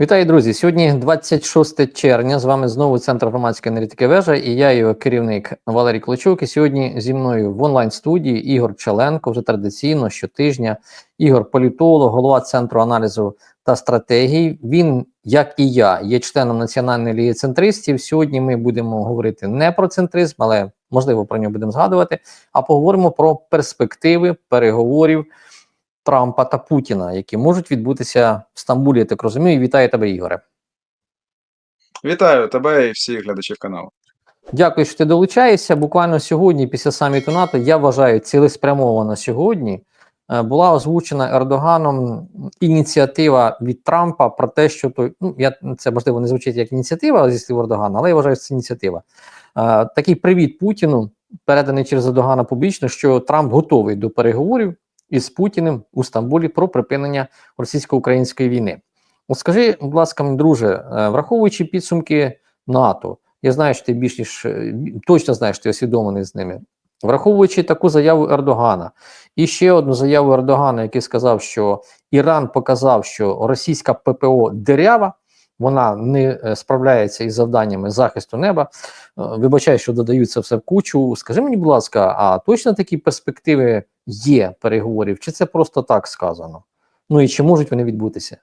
Вітаю, друзі! Сьогодні 26 червня. З вами знову Центр громадської аналітики вежа і я, його керівник Валерій Клочук. І сьогодні зі мною в онлайн-студії Ігор Челенко, вже традиційно щотижня. Ігор політолог, голова центру аналізу та стратегій. Він, як і я, є членом Національної ліги центристів. Сьогодні ми будемо говорити не про центризм, але можливо про нього будемо згадувати. А поговоримо про перспективи переговорів. Трампа та Путіна, які можуть відбутися в Стамбулі, я так розумію. Вітаю тебе, Ігоре. Вітаю тебе і всіх глядачів каналу. Дякую, що ти долучаєшся. Буквально сьогодні, після саміту НАТО, я вважаю, цілеспрямовано сьогодні е, була озвучена Ердоганом ініціатива від Трампа про те, що той ну я це можливо не звучить як ініціатива зі слів Ердогана, але я вважаю, що це ініціатива. Е, такий привіт Путіну переданий через Ердогана публічно, що Трамп готовий до переговорів із Путіним у Стамбулі про припинення російсько-української війни. От скажи, будь ласка, мій друже, е, враховуючи підсумки НАТО, я знаю, що ти більш ніж е, точно знаєш, ти освідомлений з ними. Враховуючи таку заяву Ердогана, і ще одну заяву Ердогана, який сказав, що Іран показав, що російська ППО дерява, вона не е, справляється із завданнями захисту неба. Вибачаю, що додаю це все в кучу. Скажи мені, будь ласка, а точно такі перспективи є переговорів, чи це просто так сказано? Ну і чи можуть вони відбутися?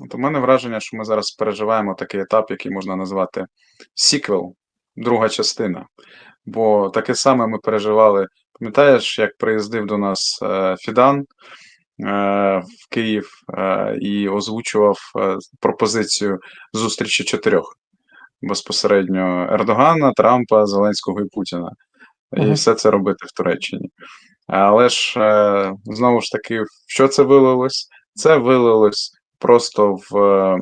От у мене враження, що ми зараз переживаємо такий етап, який можна назвати сіквел, друга частина. Бо таке саме ми переживали. Пам'ятаєш, як приїздив до нас е, Фідан е, в Київ е, і озвучував е, пропозицію зустрічі чотирьох безпосередньо Ердогана, Трампа, Зеленського і Путіна. І все це робити в Туреччині. Але ж е, знову ж таки, що це вилилось? Це вилилось просто в е,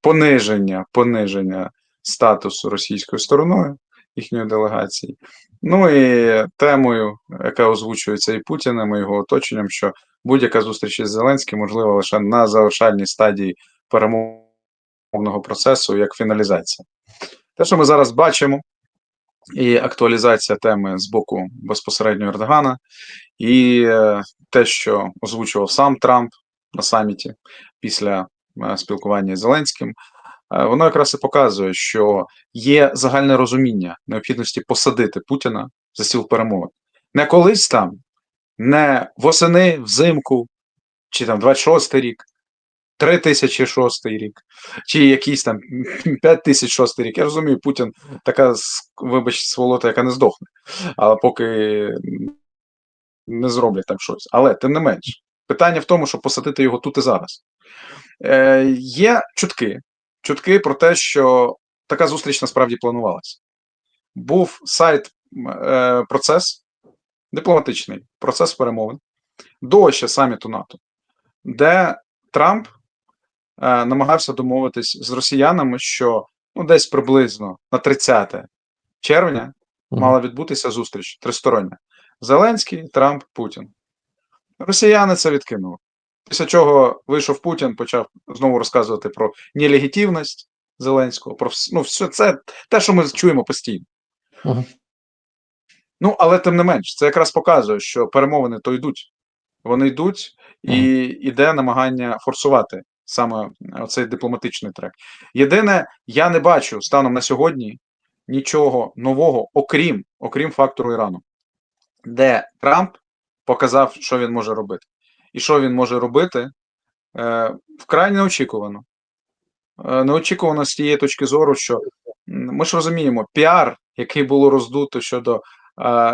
пониження, пониження статусу російською стороною їхньої делегації. Ну і темою, яка озвучується і Путіним, і його оточенням, що будь-яка зустріч із Зеленським можлива лише на завершальній стадії перемовного процесу як фіналізація. Те, що ми зараз бачимо, і актуалізація теми з боку безпосередньо Ердогана, і е, те, що озвучував сам Трамп на саміті після е, спілкування з Зеленським, е, воно якраз і показує, що є загальне розуміння необхідності посадити Путіна за стіл перемовин. Не колись там, не восени, взимку, чи там 26-й рік, 3006 рік, чи якийсь там 5006 рік. Я розумію, Путін така, вибач, сволота, яка не здохне, але поки не зроблять там щось. Але тим не менш, питання в тому, щоб посадити його тут і зараз. Е, Є чутки, чутки про те, що така зустріч насправді планувалася. Був сайт е, процес, дипломатичний процес перемовин до ще саміту НАТО, де Трамп е, намагався домовитись з росіянами, що ну, десь приблизно на 30 червня мала відбутися зустріч тристороння. Зеленський, Трамп, Путін. Росіяни це відкинули. Після чого вийшов Путін, почав знову розказувати про нелегітимність Зеленського, про ну, все це те, що ми чуємо постійно. Мгм. Ну, але тим не менш, це якраз показує, що перемовини то йдуть. Вони йдуть, і йде намагання форсувати саме цей дипломатичний трек. Єдине, я не бачу станом на сьогодні нічого нового, окрім, окрім фактору Ірану, де Трамп показав, що він може робити. І що він може робити е, вкрай неочікувано. Е, неочікувано з тієї точки зору, що ми ж розуміємо, піар, який було роздуто щодо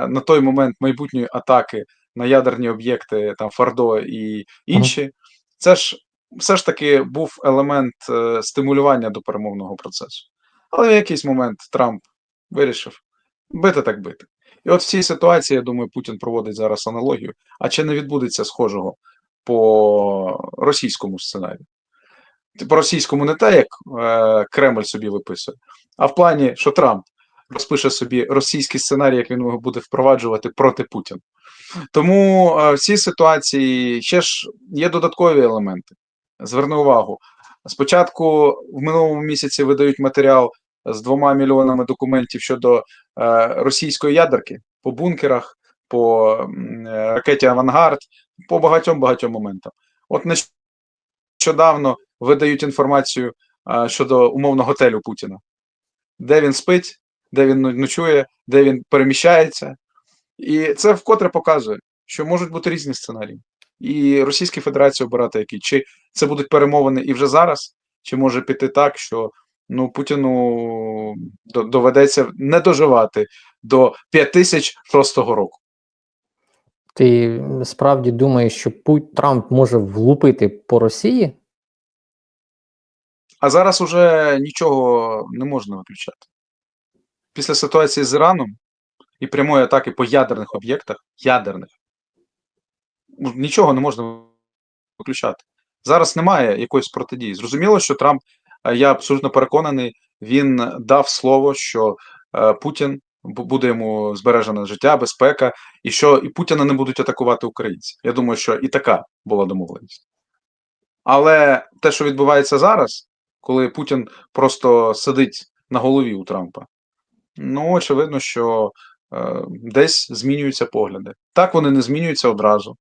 на той момент майбутньої атаки на ядерні об'єкти, там Фардо і інші, це ж все ж таки був елемент е, стимулювання до перемовного процесу. Але в якийсь момент Трамп вирішив бити так бити. І от в цій ситуації, я думаю, Путін проводить зараз аналогію. А чи не відбудеться схожого по російському сценарію? По російському не те, як е, Кремль собі виписує, а в плані, що Трамп розпише собі російський сценарій, як він його буде впроваджувати проти Путіна. Тому е, в цій ситуації ще ж є додаткові елементи. Зверни увагу. Спочатку в минулому місяці видають матеріал з двома мільйонами документів щодо е, російської ядерки по бункерах, по е, ракеті Авангард, по багатьом багатьом моментам. От нещодавно видають інформацію щодо умовно готелю Путіна, де він спить, де він ночує, де він переміщається. І це вкотре показує, що можуть бути різні сценарії. І Російській Федерації обирати які. Чи це будуть перемовини і вже зараз, чи може піти так, що ну Путіну доведеться не доживати до 5006 року. Ти справді думаєш, що Трамп може влупити по Росії? А зараз уже нічого не можна виключати. Після ситуації з Іраном і прямої атаки по ядерних об'єктах, ядерних, ну, нічого не можна виключати. Зараз немає якоїсь протидії. Зрозуміло, що Трамп, е, я абсолютно переконаний, він дав слово, що е, Путін буде йому збережене життя, безпека, і що і Путіна не будуть атакувати українці. Я думаю, що і така була домовленість. Але те, що відбувається зараз, коли Путін просто сидить на голові у Трампа, ну очевидно, що е, десь змінюються погляди. Так вони не змінюються одразу.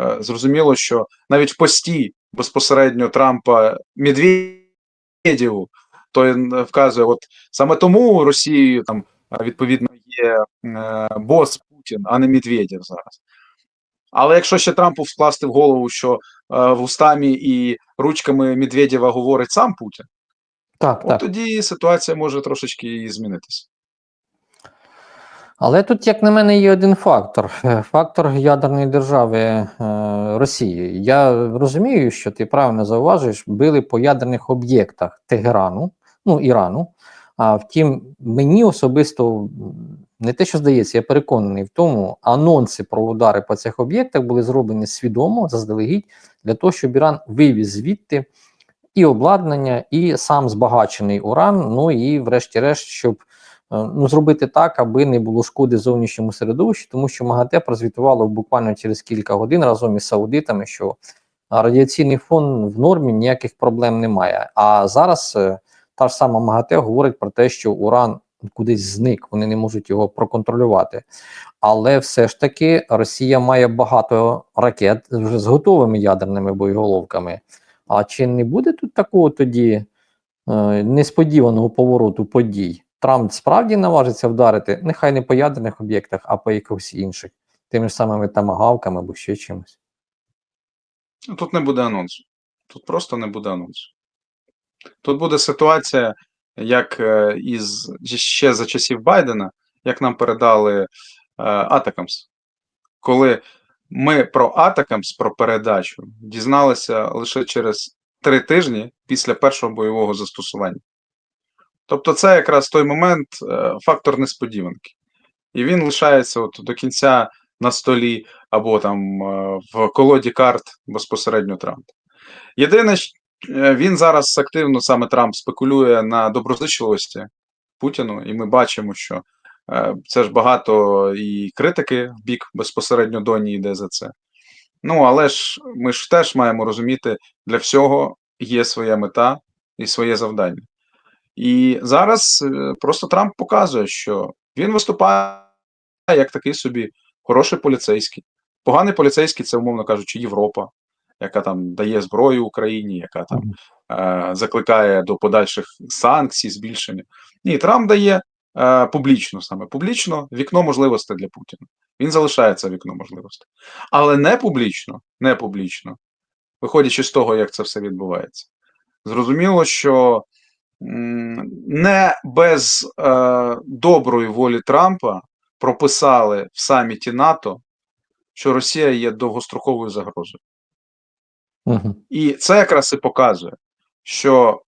Е, зрозуміло, що навіть в пості безпосередньо Трампа Медведєву, то він вказує, от саме тому Росією там е, відповідно є е, бос Путін, а не Медведєв зараз. Але якщо ще Трампу вкласти в голову, що е, вустами і ручками Медведєва говорить сам Путін, Так, от так. тоді ситуація може трошечки і змінитися. Але тут, як на мене, є один фактор: Е, фактор ядерної держави е, Росії. Я розумію, що ти правильно зауважуєш, били по ядерних об'єктах Тегерану, ну Ірану. А втім, мені особисто не те, що здається, я переконаний в тому, анонси про удари по цих об'єктах були зроблені свідомо заздалегідь для того, щоб Іран вивіз звідти і обладнання, і сам збагачений уран. Ну і, врешті-решт, щоб ну, зробити так, аби не було шкоди зовнішньому середовищу, тому що МАГАТЕ прозвітувало буквально через кілька годин разом із саудитами, що радіаційний фон в нормі ніяких проблем немає. А зараз е, та ж сама МАГАТЕ говорить про те, що уран кудись зник, вони не можуть його проконтролювати. Але все ж таки Росія має багато ракет вже з готовими ядерними боєголовками. А чи не буде тут такого тоді е, несподіваного повороту подій? Трамп справді наважиться вдарити, нехай не по ядерних об'єктах, а по якихось інших, тими ж самими тамагавками або ще чимось. Ну, Тут не буде анонсу. Тут просто не буде анонсу. Тут буде ситуація, як е, із ще за часів Байдена, як нам передали е, Атакамс. Коли ми про Атакамс, про передачу, дізналися лише через три тижні після першого бойового застосування. Тобто, це якраз той момент, е, фактор несподіванки. І він лишається от до кінця на столі або там е, в колоді карт безпосередньо Трампа. Єдине, е, він зараз активно саме Трамп спекулює на доброзичливості Путіну, і ми бачимо, що це ж багато і критики в бік безпосередньо Доні йде за це. Ну, але ж ми ж теж маємо розуміти, для всього є своя мета і своє завдання. І зараз е, просто Трамп показує, що він виступає як такий собі хороший поліцейський. Поганий поліцейський це, умовно кажучи, Європа, яка там дає зброю Україні, яка там е, закликає до подальших санкцій, збільшення. Ні, Трамп дає е, публічно саме публічно вікно можливостей для Путіна. Він залишає це вікно можливостей. Але не публічно, не публічно, виходячи з того, як це все відбувається. Зрозуміло, що не без е, доброї волі Трампа прописали в саміті НАТО, що Росія є довгостроковою загрозою. Угу. І це якраз і показує, що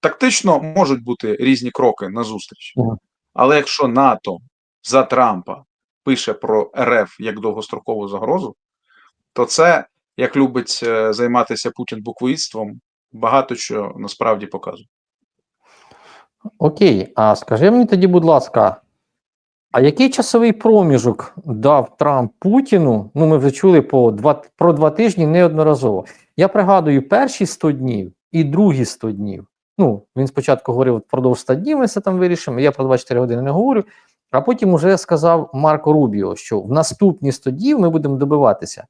тактично можуть бути різні кроки на зустріч. Мгм. Але якщо НАТО за Трампа пише про РФ як довгострокову загрозу, то це, як любить е, займатися Путін буквоїдством, багато що насправді показує. Окей, а скажи мені тоді, будь ласка, а який часовий проміжок дав Трамп Путіну? Ну, ми вже чули по два, про два тижні неодноразово. Я пригадую перші 100 днів і другі 100 днів. Ну, він спочатку говорив впродовж 100 днів, ми це там вирішимо. Я про 24 години не говорю. А потім уже сказав Марко Рубіо, що в наступні 100 днів ми будемо добиватися.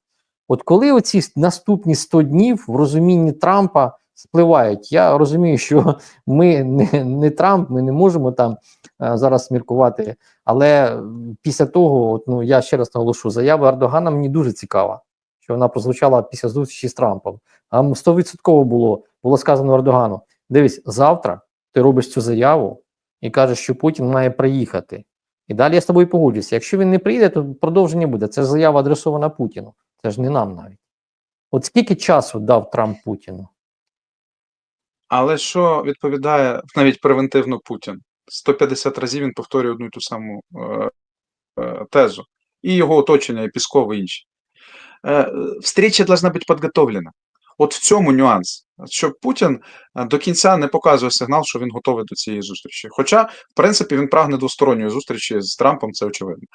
От коли оці наступні 100 днів в розумінні Трампа спливають, я розумію, що ми не, не Трамп, ми не можемо там е, зараз міркувати. Але після того, от, ну я ще раз наголошу, заява Ердогана мені дуже цікава, що вона прозвучала після зустрічі з Трампом. А м, 100% було, було сказано Ердогану: дивись, завтра ти робиш цю заяву і кажеш, що Путін має приїхати. І далі я з тобою погоджуюся. Якщо він не приїде, то продовження буде. Це заява адресована Путіну. Це ж не нам навіть. От скільки часу дав Трамп Путіну? Але що відповідає навіть превентивно Путін? 150 разів він повторює одну і ту саму е, е, тезу. І його оточення, і Пісков, і інші. Е, встреча должна бути підготовлена. От в цьому нюанс, що Путін е, до кінця не показує сигнал, що він готовий до цієї зустрічі. Хоча, в принципі, він прагне двосторонньої зустрічі з Трампом, це очевидно.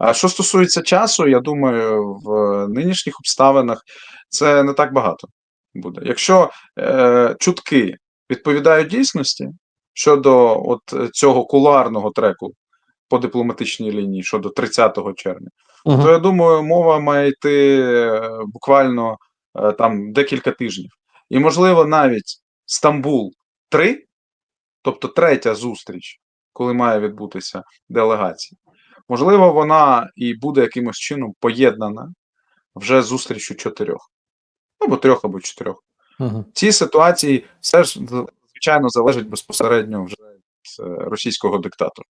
А що стосується часу, я думаю, в нинішніх обставинах це не так багато буде. Якщо е, чутки відповідають дійсності щодо от цього кулуарного треку по дипломатичній лінії щодо 30 червня, Угу. то я думаю, мова має йти е, буквально е, там декілька тижнів. І, можливо, навіть Стамбул 3, тобто третя зустріч, коли має відбутися делегація, можливо, вона і буде якимось чином поєднана вже зустрічю чотирьох, або трьох, або чотирьох. Угу. Ці ситуації все ж звичайно залежать безпосередньо вже від е, російського диктатора.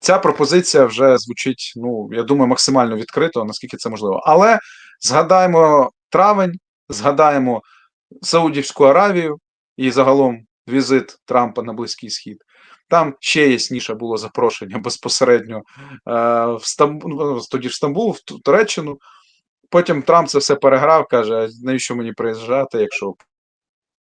Ця пропозиція вже звучить, ну я думаю, максимально відкрито, наскільки це можливо. Але згадаємо травень, згадаємо Саудівську Аравію і загалом візит Трампа на Близький Схід. Там ще ясніше було запрошення безпосередньо е, в Стамбул, тоді в Стамбул, в Ту- Туреччину. Потім Трамп це все переграв, каже: навіщо мені приїжджати, якщо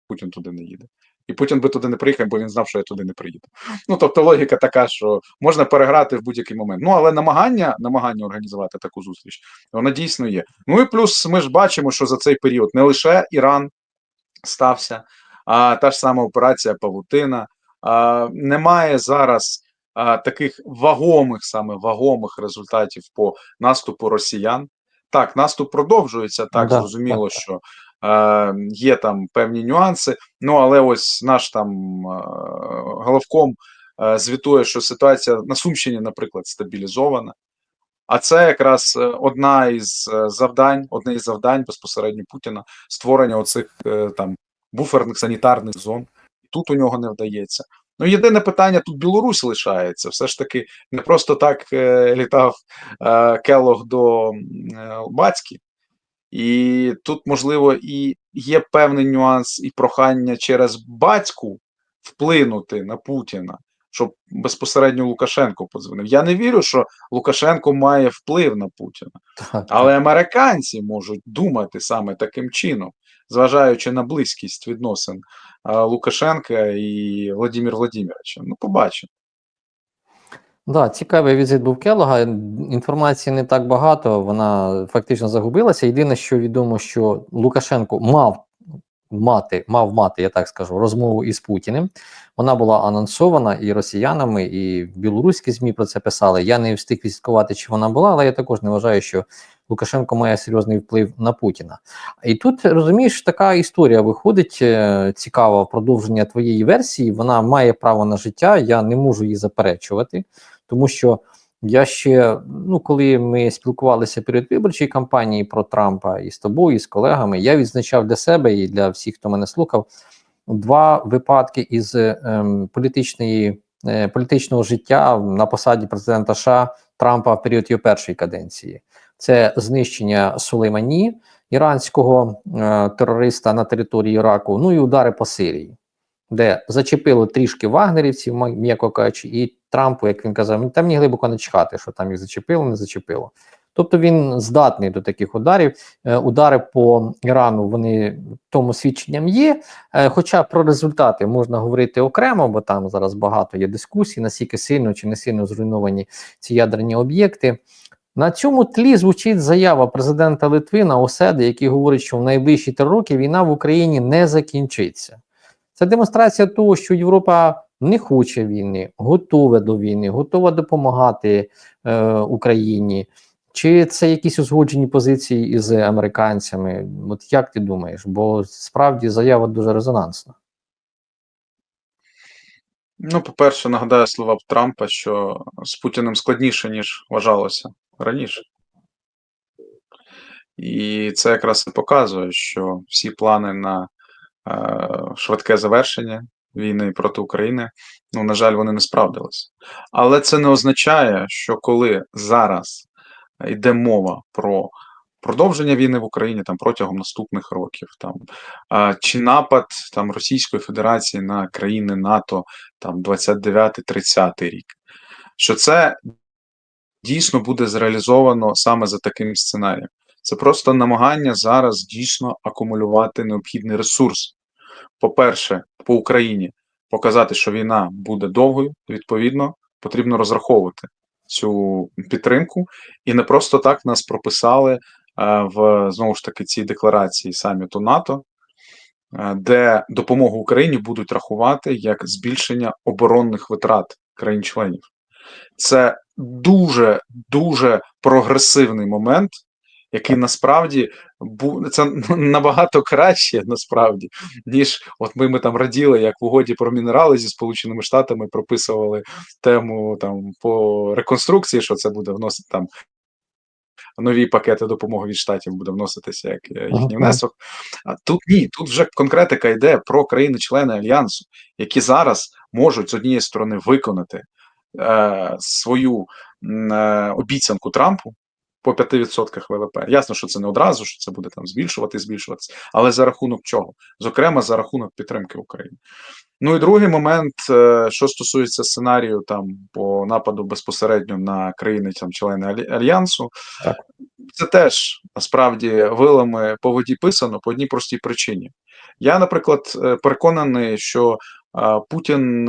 Путін туди не їде. І Путін би туди не приїхав, бо він знав, що я туди не приїду. Ну тобто логіка така, що можна переграти в будь-який момент. Ну але намагання, намагання організувати таку зустріч, вона дійсно є. Ну і плюс ми ж бачимо, що за цей період не лише Іран стався, а та ж сама операція Павутина. А, немає зараз а, таких вагомих, саме вагомих результатів по наступу росіян. Так, наступ продовжується, так Да, зрозуміло, так, що е, є там певні нюанси. Ну але ось наш там е, головком е, звітує, що ситуація на Сумщині, наприклад, стабілізована. А це якраз е, одна із е, завдань, одне із завдань безпосередньо Путіна створення оцих е, там буферних санітарних зон. Тут у нього не вдається. Ну, єдине питання тут Білорусь лишається. Все ж таки, не просто так е, літав е, Келог до е, Бацькі. І тут, можливо, і є певний нюанс і прохання через батьку вплинути на Путіна, щоб безпосередньо Лукашенко подзвонив. Я не вірю, що Лукашенко має вплив на Путіна, Так, але американці можуть думати саме таким чином, зважаючи на близькість відносин Лукашенка і Владимира Владимировича. Ну, побачимо. Да, цікавий візит був Келога. Інформації не так багато, вона фактично загубилася. Єдине, що відомо, що Лукашенко мав мати, мав мати, я так скажу, розмову із Путіним. Вона була анонсована і росіянами, і білоруські ЗМІ про це писали. Я не встиг відслідкувати, чи вона була, але я також не вважаю, що Лукашенко має серйозний вплив на Путіна. І тут розумієш, така історія виходить е, цікава в продовження твоєї версії. Вона має право на життя. Я не можу її заперечувати, тому що я ще, ну коли ми спілкувалися перед виборчої кампанії про Трампа і з тобою, і з колегами, я відзначав для себе і для всіх, хто мене слухав, два випадки із ем, політичної, е, політичного життя на посаді президента США Трампа в період його першої каденції. Це знищення Сулеймані, іранського е, терориста на території Іраку, ну і удари по Сирії, де зачепило трішки вагнерівців, м'яко кажучи, і Трампу, як він казав, там мені глибоко не чхати, що там їх зачепило, не зачепило. Тобто він здатний до таких ударів. Е, удари по Ірану вони тому свідченням є. Е, хоча про результати можна говорити окремо, бо там зараз багато є дискусій, наскільки сильно чи не сильно зруйновані ці ядерні об'єкти. На цьому тлі звучить заява президента Литви на Оседи, який говорить, що в найближчі три роки війна в Україні не закінчиться. Це демонстрація того, що Європа не хоче війни, готова до війни, готова допомагати е, Україні. Чи це якісь узгоджені позиції із американцями? От як ти думаєш? Бо справді заява дуже резонансна. Ну, по-перше, нагадаю слова Трампа, що з Путіним складніше, ніж вважалося раніше. І це якраз і показує, що всі плани на е, швидке завершення війни проти України, ну, на жаль, вони не справдилися. Але це не означає, що коли зараз йде мова про продовження війни в Україні там протягом наступних років, там а, чи напад там Російської Федерації на країни НАТО там 29-30 рік, що це дійсно буде зреалізовано саме за таким сценарієм. Це просто намагання зараз дійсно акумулювати необхідний ресурс. По-перше, по Україні показати, що війна буде довгою, відповідно, потрібно розраховувати цю підтримку, і не просто так нас прописали е, в знову ж таки цій декларації саміту НАТО, е, де допомогу Україні будуть рахувати як збільшення оборонних витрат країн-членів. Це дуже дуже прогресивний момент, який насправді це набагато краще, насправді, ніж от ми, ми там раділи, як в угоді про мінерали зі Сполученими Штатами прописували тему там по реконструкції, що це буде вносити там. Нові пакети допомоги від штатів буде вноситися як е, їхній внесок. А тут ні, тут вже конкретика йде про країни-члени альянсу, які зараз можуть з однієї сторони виконати е, свою е, обіцянку Трампу по 5% ВВП. Ясно, що це не одразу, що це буде там збільшувати, збільшуватися, але за рахунок чого? Зокрема, за рахунок підтримки України. Ну і другий момент, е, що стосується сценарію там по нападу безпосередньо на країни там члени альянсу, так. це теж насправді вилами по воді писано по одній простій причині. Я, наприклад, е, переконаний, що Путін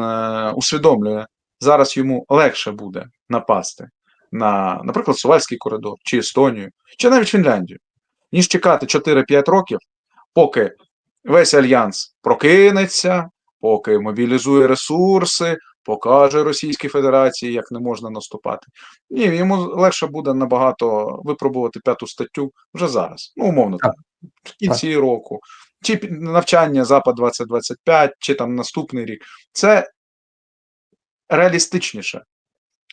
усвідомлює, зараз йому легше буде напасти на, наприклад, Сувальський коридор, чи Естонію, чи навіть Фінляндію, ніж чекати 4-5 років, поки весь альянс прокинеться, поки мобілізує ресурси, покаже Російській Федерації, як не можна наступати. Ні, йому легше буде набагато випробувати п'яту статтю вже зараз. Ну, умовно, так. в кінці року, чи навчання Запад 2025, чи там наступний рік. Це реалістичніше.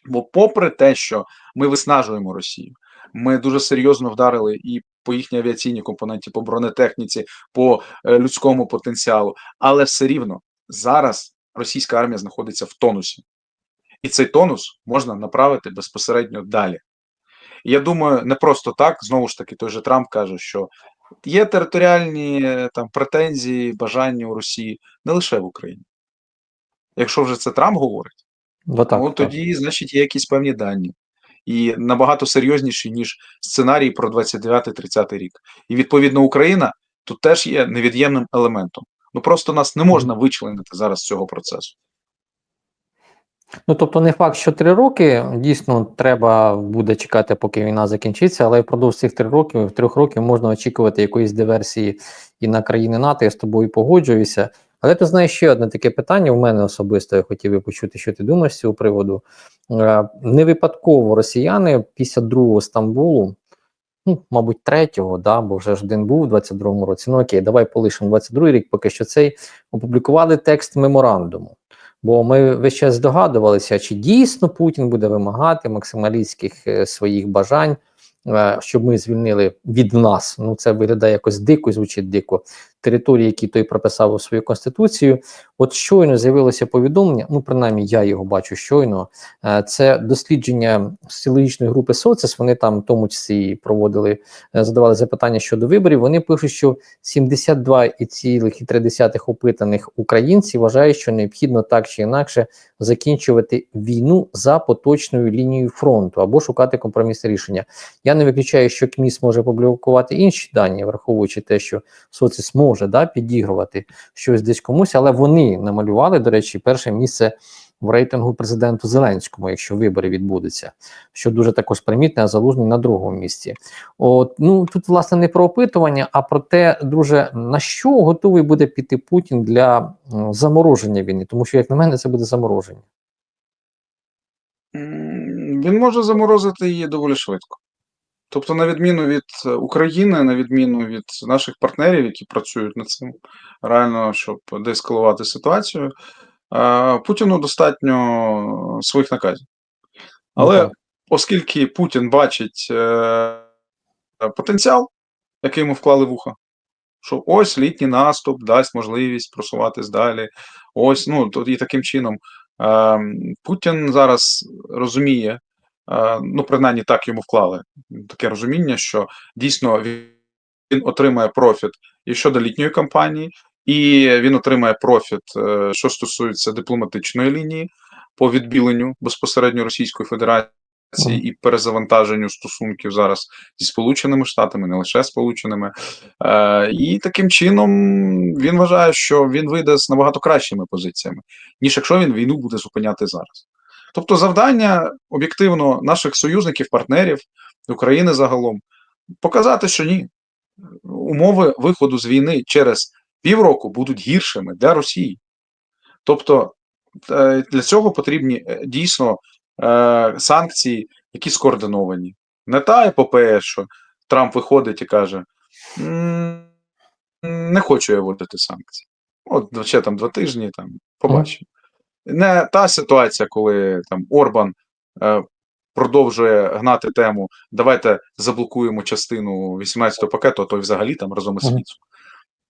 Бо, попри те, що ми виснажуємо Росію, ми дуже серйозно вдарили і по їхній авіаційній компоненті, по бронетехніці, по е, людському потенціалу, але все рівно зараз російська армія знаходиться в тонусі, і цей тонус можна направити безпосередньо далі. Я думаю, не просто так знову ж таки, той же Трамп каже, що є територіальні е, там претензії, бажання у Росії не лише в Україні. Якщо вже це Трамп говорить. Ну, так, ну так. тоді, значить, є якісь певні дані. І набагато сильніші, ніж сценарій про 29-30 рік. І відповідно Україна тут теж є невід'ємним елементом. Ну просто нас не можна вичленити зараз з цього процесу. Ну тобто, не факт, що три роки дійсно треба буде чекати, поки війна закінчиться, але впродовж цих три років, трьох років можна очікувати якоїсь диверсії і на країни НАТО. Я з тобою погоджуюся. Але ти знаєш ще одне таке питання. У мене особисто я хотів би почути, що ти думаєш з цього приводу. Е, не випадково росіяни після другого Стамбулу, ну, мабуть, третього, да, бо вже ж один був у 22-му році. Ну окей, давай полишимо 22-й рік, поки що цей опублікували текст меморандуму. Бо ми весь час здогадувалися, чи дійсно Путін буде вимагати максималістських е, своїх бажань. Е, щоб ми звільнили від нас. Ну це виглядає якось дико, звучить дико. Території, які той прописав у свою конституцію. От щойно з'явилося повідомлення. Ну, принаймні, я його бачу щойно. Е, це дослідження соціологічної групи Соцес. Вони там, в тому числі, проводили, е, задавали запитання щодо виборів. Вони пишуть, що 72,3 опитаних українців вважають, що необхідно так чи інакше закінчувати війну за поточною лінією фронту або шукати компромісне рішення. Я не виключаю, що КМІС може публікувати інші дані, враховуючи те, що соціс може да, підігрувати щось десь комусь, але вони намалювали, до речі, перше місце в рейтингу президенту Зеленському, якщо вибори відбудуться, що дуже також примітне, а залужний на другому місці. От ну тут власне не про опитування, а про те, друже, на що готовий буде піти Путін для замороження війни, тому що, як на мене, це буде замороження. Він може заморозити її доволі швидко. Тобто, на відміну від е, України, на відміну від наших партнерів, які працюють над цим реально, щоб деескалувати ситуацію, е, Путіну достатньо своїх наказів. Але так. оскільки Путін бачить е, потенціал, який йому вклали в ухо, що ось літній наступ дасть можливість просуватись далі. Ось, ну і таким чином е, Путін зараз розуміє, е, ну принаймні так йому вклали таке розуміння, що дійсно він, він отримає профіт і щодо літньої кампанії, і він отримає профіт, е, що стосується дипломатичної лінії по відбіленню безпосередньо Російської Федерації і перезавантаженню стосунків зараз зі Сполученими Штатами, не лише Сполученими. Е, і таким чином він вважає, що він вийде з набагато кращими позиціями, ніж якщо він війну буде зупиняти зараз. Тобто, завдання об'єктивно наших союзників, партнерів України загалом показати, що ні, умови виходу з війни через півроку будуть гіршими для Росії. Тобто е, для цього потрібні е, дійсно е, санкції, які скоординовані. Не та епопея, що Трамп виходить і каже: не хочу я вводити санкції. От ще там два тижні, там побачимо. Не та ситуація, коли там Орбан е, продовжує гнати тему. Давайте заблокуємо частину 18-го пакету, а то й взагалі там разом із Мгм.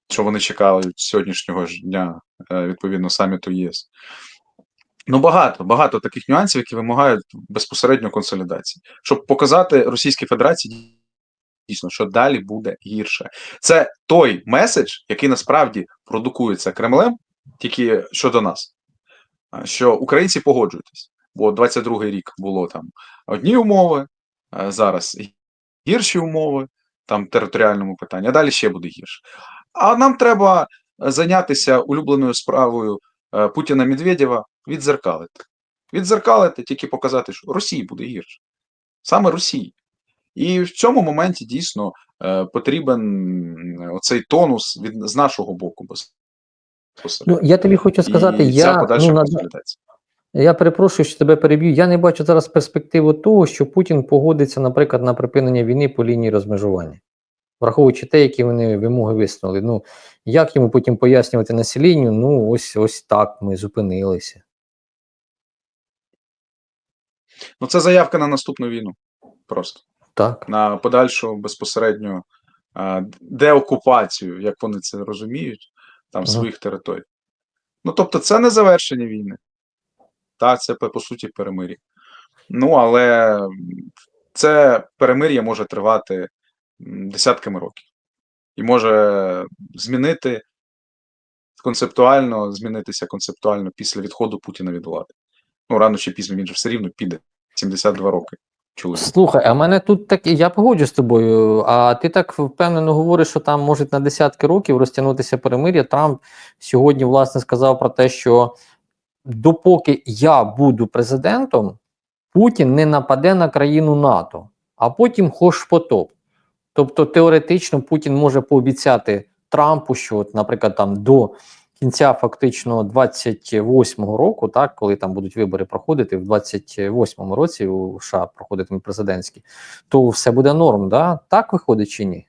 Що вони чекають сьогоднішнього ж дня, е, відповідно, саміту ЄС. Ну, багато, багато таких нюансів, які вимагають безпосередньо консолідації, щоб показати Російській Федерації дійсно, що далі буде гірше. Це той меседж, який насправді продукується Кремлем, тільки щодо нас, що українці погоджуйтесь, бо 22-й рік було там одні умови, зараз гірші умови, там територіальному питанні, а далі ще буде гірше. А нам треба зайнятися улюбленою справою е, Путіна Медведєва відзеркалити. Відзеркалити, тільки показати, що Росії буде гірше. Саме Росії. І в цьому моменті дійсно е, потрібен оцей тонус від з нашого боку. Ну, я тобі хочу сказати, і я, ну, на, я перепрошую, що тебе переб'ю. Я не бачу зараз перспективу того, що Путін погодиться, наприклад, на припинення війни по лінії розмежування, враховуючи те, які вони вимоги висунули. Ну, як йому потім пояснювати населенню? Ну, ось ось так ми зупинилися. Ну, це заявка на наступну війну. Просто. Так. на подальшу безпосередньо а, деокупацію, як вони це розуміють, там Ага. своїх територій. Ну тобто, це не завершення війни. Так, це по по суті перемир'я. Ну, але це перемир'я може тривати десятками років і може змінити концептуально, змінитися концептуально після відходу Путіна від влади. Ну, рано чи пізно він же все рівно піде. 72 роки. Чоловік. Слухай, а мене тут так, я погоджуюсь з тобою, а ти так впевнено говориш, що там можуть на десятки років розтягнутися перемир'я. Трамп сьогодні, власне, сказав про те, що допоки я буду президентом, Путін не нападе на країну НАТО, а потім хоч потоп. Тобто, теоретично Путін може пообіцяти Трампу, що, от, наприклад, там до кінця фактично 28-го року, так, коли там будуть вибори проходити, в 28-му році у США проходитимуть президентські, то все буде норм, да? так виходить чи ні?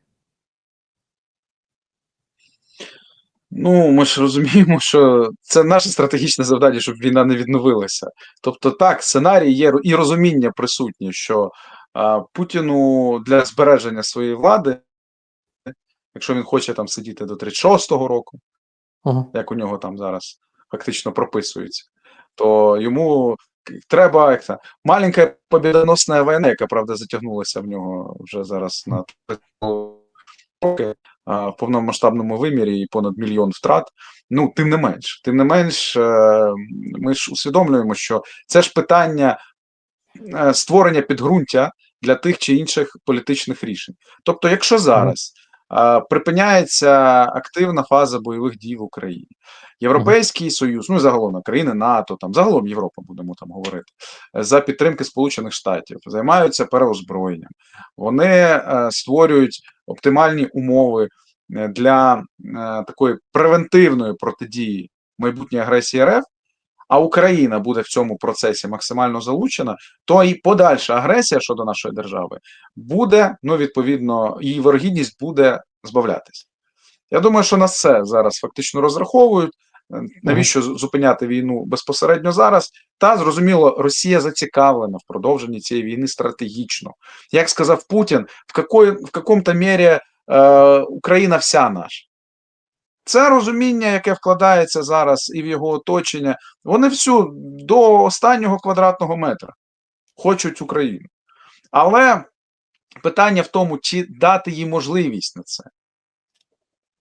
Ну, ми ж розуміємо, що це наше стратегічне завдання, щоб війна не відновилася. Тобто, так, сценарій є і розуміння присутнє, що а, Путіну для збереження своєї влади, якщо він хоче там сидіти до 36-го року, Угу. як у нього там зараз фактично прописується, то йому треба як це, маленька побідоносна війна, яка правда затягнулася в нього вже зараз на роки в повномасштабному вимірі і понад мільйон втрат. Ну, тим не менш, тим не менш, е, ми ж усвідомлюємо, що це ж питання е, створення підґрунтя для тих чи інших політичних рішень. Тобто, якщо зараз припиняється активна фаза бойових дій в Україні, Європейський Союз, ну і загалом країни НАТО, там загалом Європа, будемо там говорити, е, за підтримки Сполучених Штатів, займаються переозброєнням. Вони е, створюють оптимальні умови е, для е, такої превентивної протидії майбутньої агресії РФ. А Україна буде в цьому процесі максимально залучена, то і подальша агресія щодо нашої держави буде, ну відповідно, її вирогідність буде збавлятися. Я думаю, що на це зараз фактично розраховують. Е, Навіщо зупиняти війну безпосередньо зараз? Та зрозуміло, Росія зацікавлена в продовженні цієї війни стратегічно. Як сказав Путін, в какой, в какому-то мірі е, Україна вся наша. Це розуміння, яке вкладається зараз і в його оточення, вони всю до останнього квадратного метра хочуть Україну. Але питання в тому, чи дати їй можливість на це.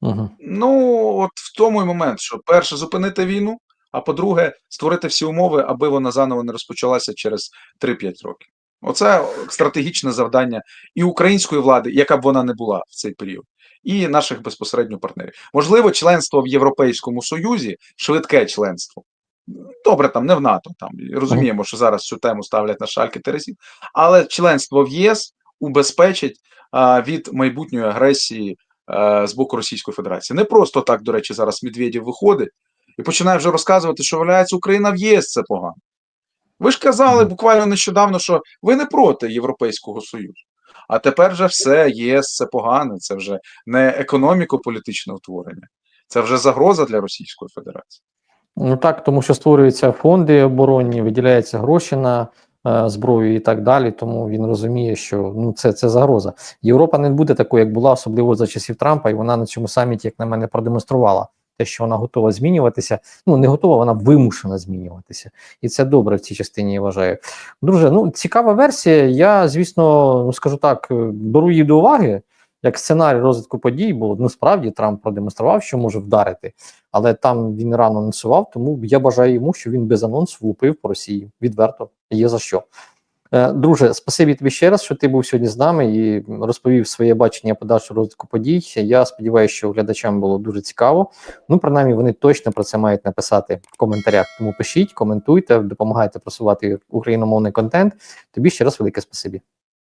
Угу. Ну, от в тому і момент, що перше, зупинити війну, а по-друге, створити всі умови, аби вона заново не розпочалася через 3-5 років. Оце стратегічне завдання і української влади, яка б вона не була в цей період, і наших безпосередньо партнерів. Можливо, членство в Європейському Союзі, швидке членство. Добре, там не в НАТО, там розуміємо, що зараз цю тему ставлять на шальки терезів, але членство в ЄС убезпечить а, від майбутньої агресії е, з боку Російської Федерації. Не просто так, до речі, зараз Медведєв виходить і починає вже розказувати, що виявляється, Україна в ЄС це погано. Ви ж казали буквально нещодавно, що ви не проти Європейського Союзу. А тепер вже все, ЄС це погано, це вже не економіко-політичне утворення, це вже загроза для Російської Федерації. Ну так, тому що створюються фонди оборонні, виділяються гроші на е, зброю і так далі. Тому він розуміє, що ну це, це загроза. Європа не буде такою, як була, особливо за часів Трампа, і вона на цьому саміті, як на мене, продемонструвала те, що вона готова змінюватися. Ну не готова, вона вимушена змінюватися, і це добре в цій частині. Я вважаю. Друже, ну цікава версія. Я, звісно, ну скажу так, е, беру її до уваги. Як сценарій розвитку подій, бо ну справді Трамп продемонстрував, що може вдарити, але там він рано анонсував, тому я бажаю йому, що він без анонсу влупив по Росії. Відверто є за що. Е, Друже, спасибі тобі ще раз, що ти був сьогодні з нами і розповів своє бачення подальшого розвитку подій. Я сподіваюся, що глядачам було дуже цікаво. Ну, принаймні, вони точно про це мають написати в коментарях. Тому пишіть, коментуйте, допомагайте просувати україномовний контент. Тобі ще раз велике спасибі.